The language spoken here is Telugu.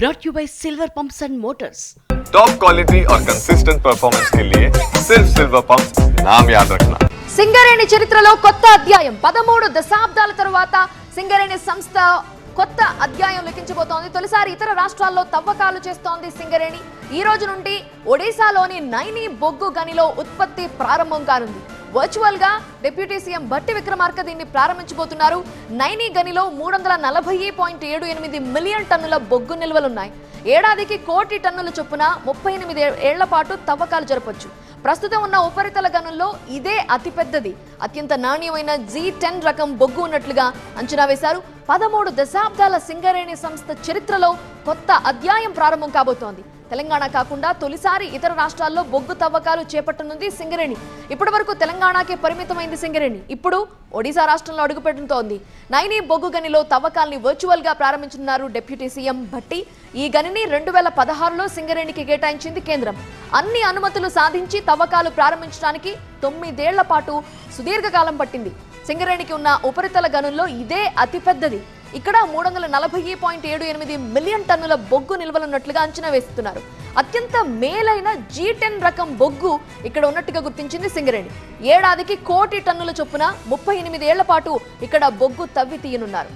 brought you by Silver Pumps and Motors. Top quality और कंसिस्टेंट परफॉर्मेंस के लिए सिर्फ सिल्वर पंप नाम याद रखना సింగరేణి చరిత్రలో కొత్త అధ్యాయం పదమూడు దశాబ్దాల తరువాత సింగరేణి సంస్థ కొత్త అధ్యాయం లిఖించబోతోంది తొలిసారి ఇతర రాష్ట్రాల్లో తవ్వకాలు చేస్తోంది సింగరేణి ఈ రోజు నుండి ఒడిశాలోని నైని బొగ్గు గనిలో ఉత్పత్తి ప్రారంభం కానుంది వర్చువల్గా డిప్యూటీ సీఎం భట్టి విక్రమార్క దీన్ని ప్రారంభించబోతున్నారు. నైనీ గనిలో మూడు వందల నలభై పాయింట్ ఏడు ఎనిమిది మిలియన్ టన్నుల బొగ్గు నిల్వలున్నాయి. ఏడాదికి కోటి టన్నుల చొప్పున ముప్పై ఎనిమిది ఏళ్ళ పాటు తవ్వకాలు జరపొచ్చు. ప్రస్తుతం ఉన్న ఉపరితల గనుల్లో ఇదే అతిపెద్దది. అత్యంత నాణ్యమైన జీ టెన్ రకం బొగ్గు ఉన్నట్లుగా అంచనా వేశారు. పదమూడు దశాబ్దాల సింగరేణి సంస్థ చరిత్రలో కొత్త అధ్యాయం ప్రారంభం కాబోతోంది. తెలంగాణ కాకుండా తొలిసారి ఇతర రాష్ట్రాల్లో బొగ్గు తవ్వకాలు చేపట్టనుంది సింగరేణి. ఇప్పటి వరకు తెలంగాణకే పరిమితమైంది సింగరేణి. ఇప్పుడు ఒడిశా రాష్ట్రంలో అడుగుపెడుతోంది. నైని బొగ్గు గనిలో తవ్వకాల్ని వర్చువల్గా ప్రారంభించనున్నారు డిప్యూటీ సీఎం భట్టి. ఈ గనిని రెండు వేల పదహారులో సింగరేణికి కేటాయించింది కేంద్రం. అన్ని అనుమతులు సాధించి తవ్వకాలు ప్రారంభించడానికి తొమ్మిదేళ్ళ పాటు సుదీర్ఘకాలం పట్టింది. సింగరేణికి ఉన్న ఉపరితల గనుల్లో ఇదే అతిపెద్దది. ఇక్కడ మూడు వందల నలభై పాయింట్ ఏడు ఎనిమిది మిలియన్ టన్నుల బొగ్గు నిల్వలున్నట్లుగా అంచనా వేస్తున్నారు. అత్యంత మేలైన జీ టెన్ రకం బొగ్గు ఇక్కడ ఉన్నట్టుగా గుర్తించింది సింగరేణి. ఏడాదికి కోటి టన్నుల చొప్పున ముప్పై ఎనిమిది ఏళ్ళ పాటు ఇక్కడ బొగ్గు తవ్వి తీయనున్నారు.